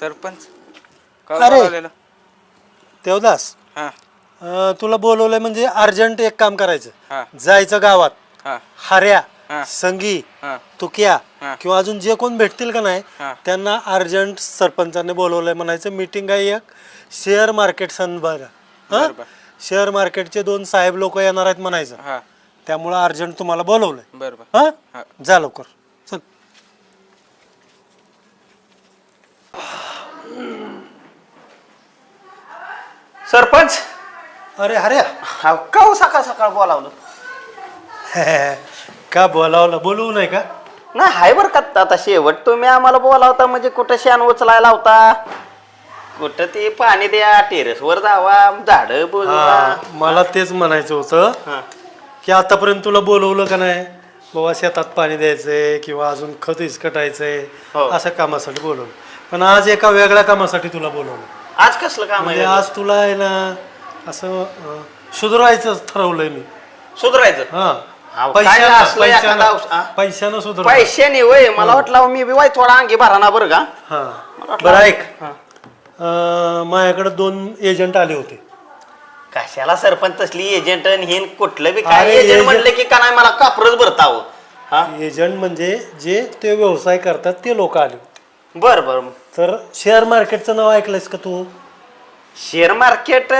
सरपंच का अरे. बोलावलेलं? देवदास हा अं, तुला बोलवलंय म्हणजे अर्जंट एक काम हा. करायचं जायचं गावात हा हार्या हा. संगी हा तुकिया हा. किंवा अजून जे कोण भेटतील का नाही हा. त्यांना अर्जंट सरपंचाने बोलवलंय म्हणायचं मीटिंग आहे एक शेअर मार्केट संदर्भात बरोबर. शेअर मार्केटचे दोन साहेब लोक येणार आहेत म्हणायचं हा त्यामुळं अर्जंट तुम्हाला बोलवलंय बरोबर हा हा. जा लवकर सरपंच? अरे हऱ्या हा, का हो सकाळ सकाळ बोलावलं? का बोलावलं? बोलवू नाही का? नाही हाय बरं का आता शेवट तुम्ही आम्हाला बोलावता म्हणजे कुठं शान उचलायला होता कुठं ते पाणी द्या टेरेस वर जावा झाड हा, बोलवा मला तेच म्हणायचं होतं. की आतापर्यंत तुला बोलवलं का नाही? बाबा शेतात पाणी द्यायचंय किंवा अजून खत इसकटायचंय हो. असं कामासाठी बोलवलं. पण आज एका वेगळ्या कामासाठी तुला बोलवलं. आज कसलं काम म्हणजे आहे आज तुला आहे ना असं अं, सुधारायचं ठरवलंय मी. सुधरायचं? हा. अहो, काय असलं हा? पैशानं पैशानं सुधार. पैशाने वय मला वाटलं मी बी वाय थोडा अंगी भराना बरं का? हा. मला वाटलं- बरं ऐक. हा. अं, माझ्याकडे दोन एजंट आले होते. कशाला सरपंच तसली एजंट हिन कुठलं बी अरे, काय एजंट agent- म्हणलं की का नाही मला कापरच भरताव हा. एजंट म्हणजे जे ते व्यवसाय करतात ते लोक आले बर बर. तर शेअर मार्केटचं नाव ऐकलंयस का तू? शेअर मार्केट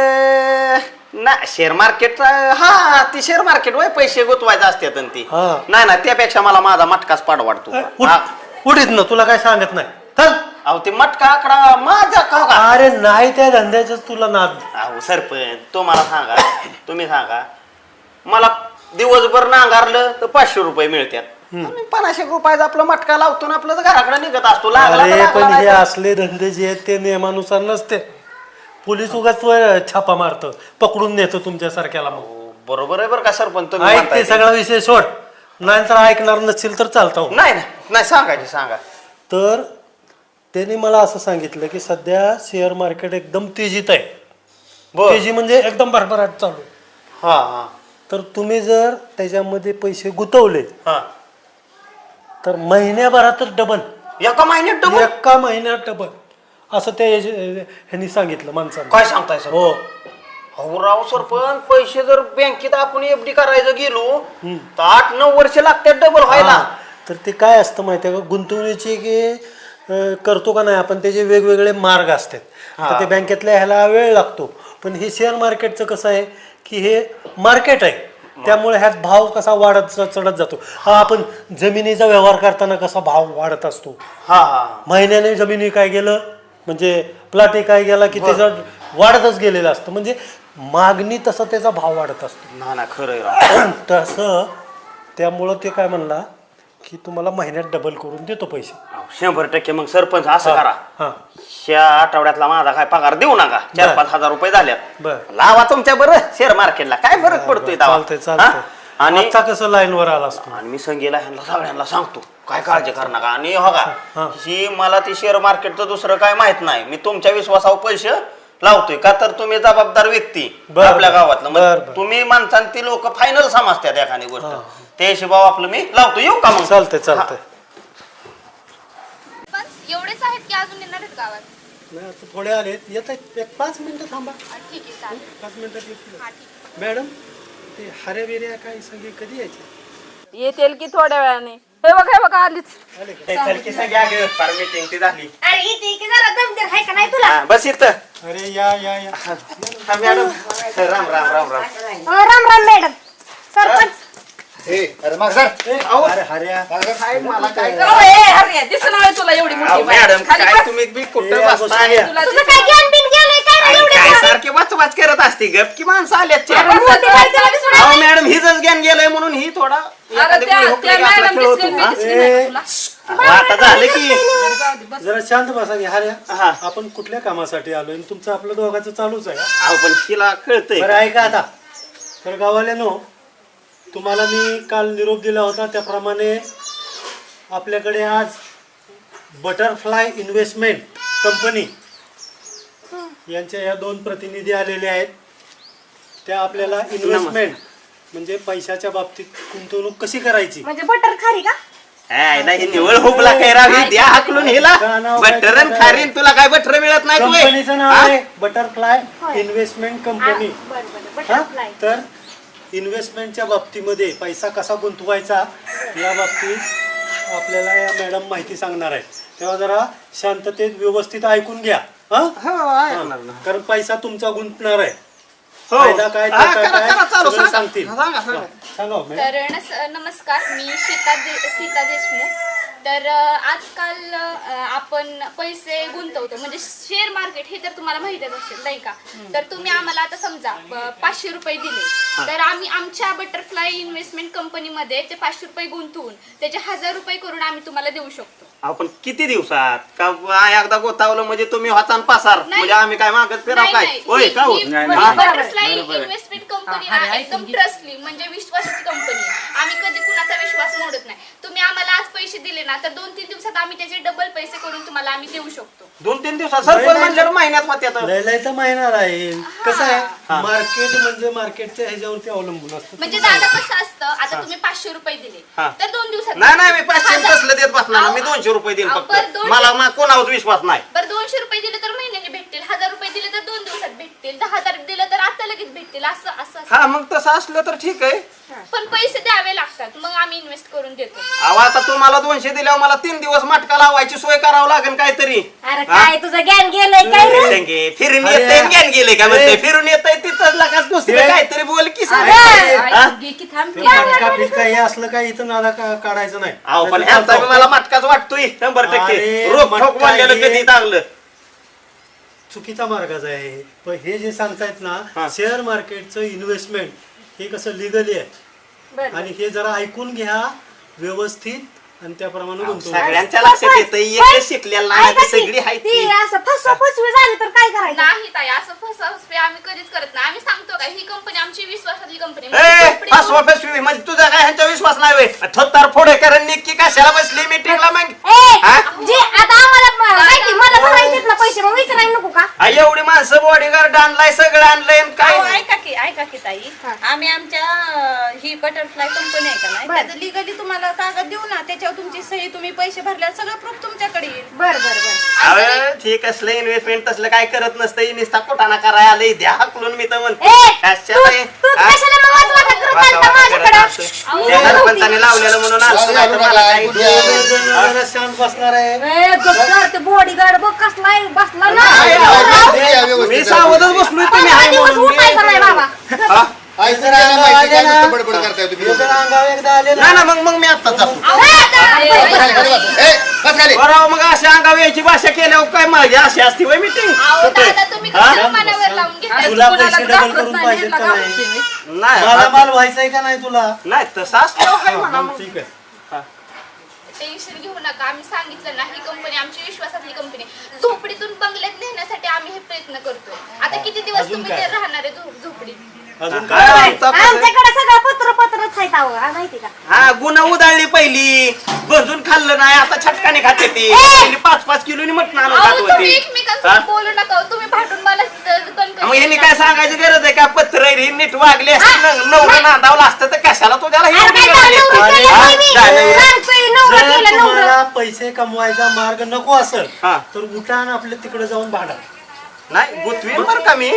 ना शेअर मार्केट हा ती शेअर मार्केट वय पैसे गुतवायचे असतात आणि ती. हा. नाही ना त्यापेक्षा मला माझा मटकाच पाड वाटतो ए, उठ हा. उठीत ना तुला काय सांगत नाही. चल. अहो ते मटका आकडा माझा खाऊ का? अरे नाही त्या धंद्याच तुला नाद. अहो सरपंच तो मला सांगा तुम्ही सांगा. मला दिवसभर नांगारलं तर पाचशे रुपये मिळतात आणि पन्नाशे रुपयाचा आपला मटका लावतो ना आपलं घराकडे निघत असतो. लागला तर अरे लागला, पण हे असले धंदे जे आहेत ते नियमानुसार नसते. पोलीस उगाच वर छापा मारतं पकडून नेतं तुमच्या सारख्याला मग. हो, बरोबर आहे बरं का सरपंच तुम्ही ऐक म्हणताय ते ते. सगळा विषय सोड. नाही तर ऐकणार नसेल तर चालतं हो. नाही नाही, नाही सांगायचे सांगा. तर त्यांनी मला असं सांगितलं की सध्या शेअर मार्केट एकदम तेजीत आहे. बर. तेजी म्हणजे एकदम भरभराट चालू आहे. हा हा. तर तुम्ही जर त्याच्यामध्ये पैसे गुंतवले हा. तर महिन्याभरातच डबल एका महिन्यात डबल एका महिन्यात डबल असं त्या एज- ह्यांनी सांगितलं माणसानं. काय सांगताय सर? हो. अहो राव सरपंच पैसे जर बँकेत आपण एफडी करायचं गेलो तर आठ नऊ वर्ष लागतात डबल व्हायला. हा. तर ते काय असतं माहिती आहे का? गुंतवणुकीचे की अं, करतो का नाही आपण त्याचे वेगवेगळे मार्ग असतात. तर ते बँकेतल्या ह्याला वेळ लागतो. पण हे शेअर मार्केटचं कसं आहे की हे मार्केट आहे. त्यामुळे ह्यात भाव कसा वाढत चढत जातो. हा आपण जमिनीचा व्यवहार करताना कसा भाव वाढत असतो? हा हा. महिन्याने जमिनी काय गेलं? म्हणजे प्लॉटी काय गेला की त्याचं वाढतच गेलेलं असतं. म्हणजे मागणी तसा त्याचा भाव वाढत असतो. ना ना खरं आहे राव. तसं त्यामुळं ते काय म्हणला? की तुम्हाला महिन्यात डबल करून देतो पैसे. अहो, शंभर टक्के मग सरपंच असं करा. हा. ह्या आठवड्यातला माझा काय पगार देऊ नका. चार बर. पाच हजार रुपये झाल्यात बर. लावा तुमच्या बरं शेअर मार्केटला काय फरक पडतोय तेव्हा? चालतंय चालतंय? आणि आता कसं लाईनवर आला असतो? आणि मी संगीला ह्यांना सगळ्यांना सांगतो. काय काळजी कर नका. आणि हो हा. का ही मला ती शेअर मार्केटचं दुसरं काय माहीत नाही. मी तुमच्या विश्वासावर पैसे लावतोय का तर तुम्ही जबाबदार व्यक्ती बरं, आपल्या बरं. गावातलं बरं, मग बरं. तुम्ही माणसांनी ती लोक फायनल समजतात एखादी गोष्ट. त्या हिशोबावर आपलं मी लावतो. येऊ का मग? चालतंय चालतंय. पण एवढेच आहेत की अजून येणार आहेत गावात? नाही आता थोडे आले. येत आहेत. एक पाच मिनिटं थांबा. हा, ठीक आहे चालेल. पाच मिनिटात येतील. हा ठीक मॅडम ते हऱ्या बिऱ्या काय संगी कधी यायचे? येतील की थोड्या वेळाने. हे बघ हे बघा आलीच. आले का ए, चल की सगळ्या गे, फार meeting ती झाली. अरे इथे इथे जरा दमदर आहे का नाही तुला? हा, बस इथं. अरे या या या. हा, मॅडम. राम राम राम राम. राम राम मॅडम. सरपंच. अहो, अरे हऱ्या काय मला काय नाही तुला एवढी अहो, मोठी बाई. मॅडम खाली काय बस. तुम्ही बी ए, कुठं या. तुला तुझं काय ज्ञान बिन गेलंय? काय रे एवढे काय सारखे वाच वाच करत असते? गप की माणसं आल्यात चार. दिसत मोठी बाई तुला दिसत नाही. अहो मॅडम हिच ज्ञान गेलंय म्हणून ही थोडा अगं एखादी त्या मुली हुकली त्या की आपला मॅडम खेळ होतो. दिसली मी हा? दिसली नाही का तुला अहो, आता झालं की जाऊ दे, बस. जरा शांत बसा की हा. आपण कुठल्या कामासाठी आलोय आणि तुमचं आपलं दोघांचं चालूच आहे हा? अहो पण तिला कळतंय बरं ऐका आता तर गावाल्यानो तुम्हाला मी काल निरोप दिला होता त्याप्रमाणे आपल्याकडे आज बटरफ्लाय इन्व्हेस्टमेंट कंपनी यांच्या या दोन प्रतिनिधी आलेले आहेत त्या आपल्याला इन्व्हेस्टमेंट म्हणजे पैशाच्या बाबतीत गुंतवणूक कशी करायची? म्हणजे बटर खारी का? हाय, नाही निवळ हुबला काय रावी? द्या हाकलून हिला. का नाव काय बटर तुझं? खारीन तुला काय बटर मिळत नाही तू? कंपनीचं नाव हा? आहे बटरफ्लाय होय. Investment company. हा. तर इन्व्हेस्टमेंटच्या बाबतीमध्ये पैसा कसा गुंतवायचा या बाबतीत आपल्याला या मॅडम माहिती सांगणार आहे तेव्हा जरा शांततेत व्यवस्थित ऐकून घ्या. हा? हो, ना. कारण पैसा तुमचा गुंतणार आहे. हो. फायदा काय हा, तोटा करा, काय? करा, चालू, सगळं सांगा. सांगतील. सांगा, सांगा. हा, सांगा हो, मॅडम. तर नस- नमस्कार मी सीता दे सीता देशमुख. तर अ, आजकाल अ, आपण पैसे गुंतवतो. म्हणजे शेअर मार्केट हे तर तुम्हाला माहितच असेल नाही का? तर तुम्ही आम्हाला आता समजा प- पाचशे रुपये दिले. तर आम्ही आमच्या बटरफ्लाय इन्व्हेस्टमेंट कंपनीमध्ये ते पाचशे रुपये गुंतवून त्याचे हजार रुपये करून आम्ही तुम्हाला देऊ शकतो. आपण किती दिवसात का एकदा गोतावलं म्हणजे तुम्ही होता पासार नाही. म्हणजे आम्ही काय मागत फिराव नाही, काय नाही. होय ही- का हो? ही हा? बटरफ्लाय बरोबर आहे. इन्व्हेस्टमेंट कंपनी हा, ना अरे, एकदम ऐकून घे. ट्रस्टली म्हणजे विश्वासाची कंपनी आम्ही कधी कुणाचा विश्वास मोडत नाही तुम्ही आम्हाला आज पैसे दिले ना तर दोन तीन दिवसात आम्ही त्याचे डबल पैसे करून तुम्हाला आम्ही देऊ शकतो दोन तीन दिवसात महिन्यात महिना आहे कसं हा. आहे मार्केट म्हणजे मार्केटच्या ह्याच्यावरती अवलंबून असतं म्हणजे दादा कसं असतं आता तुम्ही पाचशे रुपये दिले हा. तर दोन दिवसात नाही नाही मी पाचशे कसलं देत बसणार. मी अहो, दोनशे रुपये देईन अहो, फक्त. दोनशे- मला मा- कोणावर विश्वास नाही. बरं दोनशे रुपये दिले तर महिन्याने भेटतील हजार रुपये दिले तर दोन दिवसात भेटतील दहा हजार दिलं तर आता लगेच भेटतील असं असं असं. हा मग तसं असलं तर ठीक आहे पण पैसे द्यावे लागतात मग आम्ही इन्व्हेस्ट करून देतो अहो आता तुम्हाला दोनशे दिल्यावर मला तीन दिवस मटका लावायची सोय करावं लागेल काहीतरी अरे हा? काय तुझं ज्ञान गेलंय काय रे शेंगे, फिरून अरे, येते ज्ञान गेले का म्हणते. फिरून येते तिथं लगाच दुसरं. काहीतरी बोल की सांग. अरे, हा? ऐकून घे की थांब ते की. मटका फिटका हे असलं काही इथं नादा का- काढायचं नाही अहो पण ह्यांचा बी. मला मटकाच वाटतोय शंभर टक्के अरे, रोख ठोक मटका हे- कधी चांगलं चुकीचा मार्गाचा आहे पण हे जे सांगतायत हा. ना शेअर मार्केटचं इन्व्हेस्टमेंट हे कसं लिगली आहे बरं. आणि हे जरा ऐकून घ्या व्यवस्थित आणि त्याप्रमाणे गुंतवणूक. सगळ्यांच्या लक्षात येतं एकच शिकलेला नाही ऐका तर की, सगळी आहे ती ती. असं फसवा फसवी झाली तर काय करायचं? नाही ताई असं फसवे आम्ही कधीच करत नाही. आम्ही सांगतो का ही कंपनी आमची विश्वासातली कंपनी ए, फसवा फसवी म्हणजे तुझा काय ह्यांचा विश्वास नाही वे थोत्तार फोडे कारण निक्की कशाला बसली मीटिंगला मग? ए हा? जे आता आम्हाला म- माहिती मला भरायचेत ना विचारायला नको का? आ, एवढी माणसं बॉडीगार्ड आणलाय सगळं आणलंय आणि अहो, काय ऐका की ऐका की ताई. आम्ही आमच्या अं, ही बटरफ्लाय कंपनी आहे का नाही? बरं. त्याचं लिगली तुम्हाला कागद देऊ ना त्याच्यावर तुमची सही तुम्ही पैसे भरल्यावर सगळं प्रूफ तुमच्याकडे येईल. बर बर बर. अरे ठीक असलं इन्व्हेस्टमेंट तसलं काय करत नसतं. निस्ता कोटाना करायला आलंय. द्या हाकलून मी तर म्हणते. ए तू कशाला हे? हा? मग माझ्याकडं. त्या सरपंचाने लावलेलं म्हणून आलतो नाही तर मला काही जरा शांत बसणार आहे ए गप्पर ते बॉडीगार्ड बघ कसलाय बसला ना मी सावधच बसलोय तुम्ही हाय म्हणून. आई जर याला माहिती काय नुसतं बडबड करताय तुम्ही. हे जर अंगावर एकदा आले नाही ना ना मग मग मी आत्ताच जातो. बस खाली, खाली बस. ए, बस खाली. बरं मग अशा अंगावर यायची भाषा केल्यावर काय माझी अशी असती वय मिटिंग तुला पैसे डबल करून पाहिजेत का नाही? मला माल व्हायचाय का नाही तुला? नाही तसं असलं हाय म्हणा हा, मग. ठीक आहे. टेन्शन घेऊ नका. आम्ही सांगितलं ना ही कंपनी आमची विश्वासातली कंपनी झोपडीतून बंगल्यात नेण्यासाठी आम्ही हे प्रयत्न करतो आता किती दिवस तुम्ही? ते राहणार आहे झोप- झोपडीत? अजून काय आमच्याकडे सगळं पत्र पत्रच आहेत अहो हा, माहिती का हा गुन्हा उधळली पहिली भजून खाल्लं नाही आता छटकाने खाते ती पहिली पाच पाच किलोनी मटण आणून खात अहो तुम्ही होती एकमेकांसोबत हा? बोलू नका. तुम्ही भांडून मला कणकण मग यांनी काय सांगायची गरज आहे का पत्र नीट वागले नवरं नांदावलं असतं तर कशाला तुझ्याला अरे एवढी काय गरज नवरं आहे? केलं हा? नाही मी. काय नवरं? सांगतोय नवरं जर केलं नवरं तुम्हाला पैसे कमवायचा मार्ग नको असेल हा. तर उठा आणि आपल्या तिकडे जाऊन भांडा नाही गुतवीन बरं का मी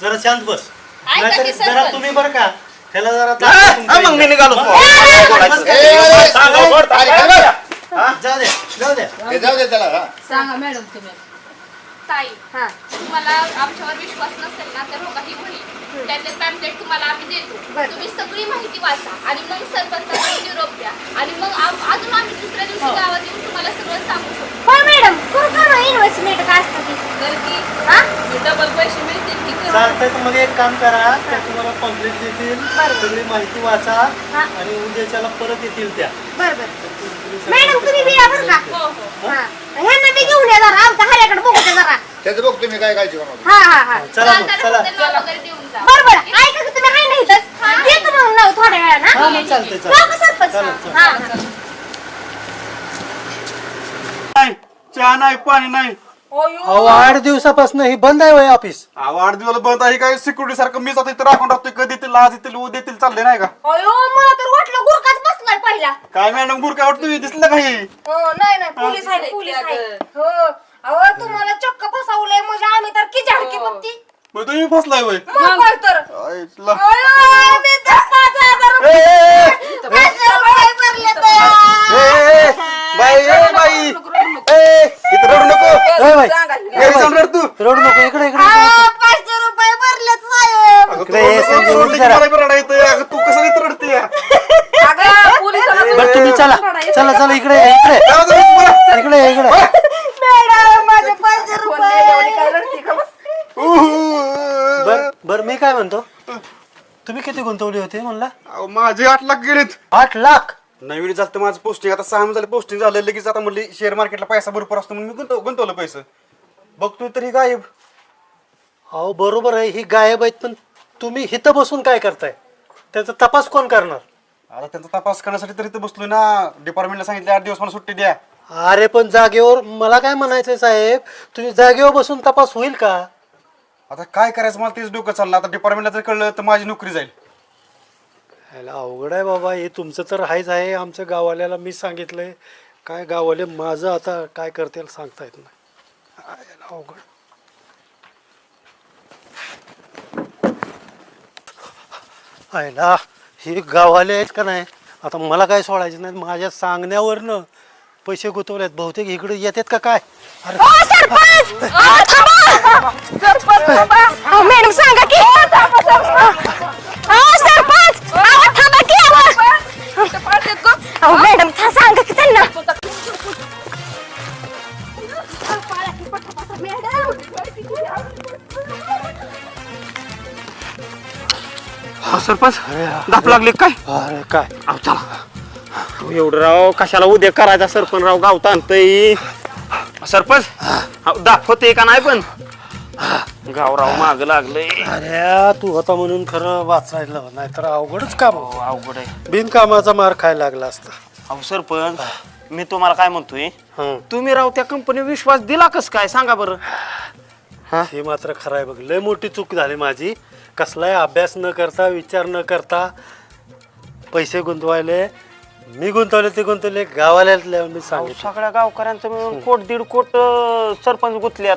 जरा शांत बस ऐका नाहीतर की जरा सरपंच. तुम्ही बरं का ह्याला जरा हा, हा, मग मी निघालो. ए, ए, ए, सांगा? हा? जाऊ द्या जाऊ द्या ए, जाऊ दे त्याला हा. सांगा मॅडम तुम्ही ताई हा तुम्हाला आमच्यावर विश्वास नसेल ना तर हो काही होईल त्यातले पॅम्पलेट तुम्हाला आम्ही देतो. बरं. तुम्ही सगळी माहिती वाचा आणि मग सरपंचाला निरोप द्या. आणि मग अजून आम्ही दुसऱ्या दिवशी हो. गावात येऊन तुम्हाला सगळं सांगू शकतो. पण मॅडम करू का ना इन्व्हेस्टमेंट काय असतं ती? तर की हा? डबल पैसे मिळतील की? चालतंय मग एक काम करा. त्या तुम्हाला कंप्लीट देतील. सगळी माहिती वाचा हा. आणि उद्याच्याला परत येतील त्या. बर बर. मॅडम तुम्ही बी या बरं का हो हो. हा. ह्यांना बी घेऊन या जरा. आमच्या हऱ्याकडे बघू जरा. त्याचं बघ तुम्ही काय. हा हा हा. चला मग चला बर बर. ऐका की तुम्ही आहे ना इथंच देतो मग नाव थोड्या वेळानं. हा हा? मग चालतंय. जाऊ का चालतंय सरपंच? चालेल, चालेल. हा. हा नाही चहा नाही पाणी नाही. अहो आठ दिवसापासून ही बंद आहे वय ऑफिस. अहो आठ दिवस बंद आहे. काय सिक्युरिटी सारखं मीच आता इथं राखून राहतोय. कधी येतील आज येतील उद्या येतील चालले नाही का? अयो मला तर वाटलं गुरकाच बसलाय पहिला. काय मॅडम गुर काय वाटतं दिसलं काही हो? नाही नाही. पोलीस आहे पोलीस आहे. हो. अहो तुम्हाला चक्क फसवलंय म्हणजे आम्ही तर की झाडकी बघती मग तुम्ही फसलाय वय मग काय तर? आय, ला. अयो, मी तर पाच हजार रुपये पाच हजार रुपये भरले तर. ए, ए, बाई ए, बाई. ए, इथं रडू नको. ए बाई, घरी जाऊन रड तू रडू नको इकडे इकडे अहो, पाचशे रुपये भरलेत साहेब. अगं, इकडे तू ये, रडू संजय, नको, उठ रडू जरा. मला बी रडायला येतंय. अगं, तू कसं इथं रडते बरं तुम्ही चला. चला चला इकडे. या, इकडे इकडे इकडे मॅडम माझे पाचशे रुपये बर बर मी काय म्हणतो तुम्ही किती गुंतवली होती म्हणला? माझे आठ लाख गेलेत. आठ लाख? नवीन झालं माझं पोस्टिंग आता सहा झाले पोस्टिंग झालं लगेच आता म्हणली शेअर मार्केटला पैसा भरपूर असतो म्हणून मी गुंतव गुंतवलं पैसे. बघतोय तरी गायब. अहो बरोबर आहे ही गायब आहेत पण तुम्ही हिथं बसून काय करताय? त्याचा तपास कोण करणार? आता त्यांचा तपास करण्यासाठी तरी इथं बसलोय ना. डिपार्टमेंटला सांगितलं आठ दिवस मला सुट्टी द्या. अरे पण जागेवर मला काय म्हणायचंय साहेब? तुम्ही जागेवर बसून तपास होईल का? आता काय करायचं? मला तेच डोकं चाललं. आता डिपार्टमेंटला जर कळलं तर माझी नोकरी जाईल. ह्याला अवघड आहे बाबा हे तुमचं तर आहेच आहे. आमच्या गावाल्याला मी सांगितलं आहे काय गावाले माझं आता काय करतील सांगता येत नाही. ह्याला अवघड. अवघड ना हे गावाले आहेत का नाही? आता मला काय सोडायचं नाही. माझ्या सांगण्यावरनं पैसे गुंतवलेत. बहुतेक इकडे येतात का काय? अरे. सरपंच! अहो, थांबा! सरपंच दाप लागले काय? अरे काय? चला. एवढं राव कशाला उद्या करायचा सरपंच राव? गावता आणतय. सरपंच अहो, दाखवते का नाही पण? गावराव माग लागलंय. अरे तू होता म्हणून खरं वाचायला नाहीतर अवघडच काम अहो, अवघड आहे. बिनकामाचा मार खायला लागला असता. अहो सरपंच मी तुम्हाला काय म्हणतोय? हं. तुम्ही राव त्या कंपनी विश्वास दिला कस काय? सांगा बरं. हे मात्र खरं आहे बघ लय मोठी चूक झाली माझी. कसलाही अभ्यास न करता विचार न करता पैसे गुंतवायले. मी गुंतवले ते गुंतवले. गावाल्यातल्या मी अहो, सांगितलं. सगळ्या गावकऱ्यांचं मिळून कोट दीड कोट अं, सरपंच गुतल्यात.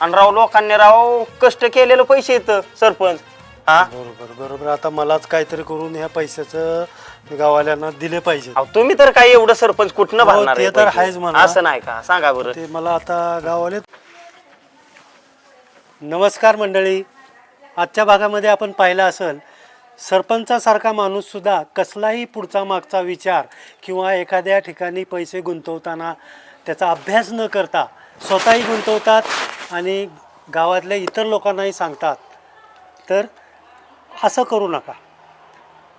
आणि राव लोकांनी राव कष्ट केलेलं पैसे येतं सरपंच. हा? बरोबर बरोबर. आता मलाच काहीतरी करून ह्या पैशाचं गावाल्यांना दिले पाहिजे अहो तुम्ही तर काय एवढं सरपंच कुठनं हो, भरणार ते आहे तर पैसे? आहेच म्हणा. असं नाही का? सांगा बरं. ते मला आता गावाले नमस्कार मंडळी. आजच्या भागामध्ये आपण पाहिलं असेल सरपंचासारखा माणूससुद्धा कसलाही पुढचा मागचा विचार किंवा एखाद्या ठिकाणी पैसे गुंतवताना त्याचा अभ्यास न करता स्वतःही गुंतवतात आणि गावातल्या इतर लोकांनाही सांगतात. तर असं करू नका.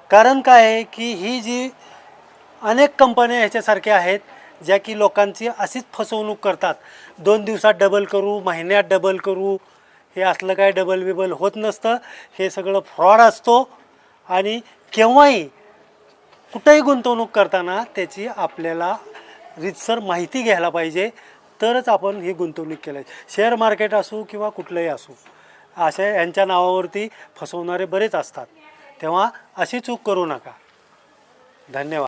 कारण काय आहे की ही जी अनेक कंपन्या ह्याच्यासारख्या आहेत ज्या की लोकांची अशीच फसवणूक करतात. दोन दिवसात डबल करू महिन्यात डबल करू हे असलं काय डबल बिबल होत नसतं. हे सगळं फ्रॉड असतो. आणि केव्हाही कुठंही गुंतवणूक करताना त्याची आपल्याला रितसर माहिती घ्यायला पाहिजे. तरच आपण ही गुंतवणूक केली. शेअर मार्केट असू किंवा कुठलंही असू अशा यांच्या नावावरती फसवणारे बरेच असतात. तेव्हा अशी चूक करू नका. धन्यवाद.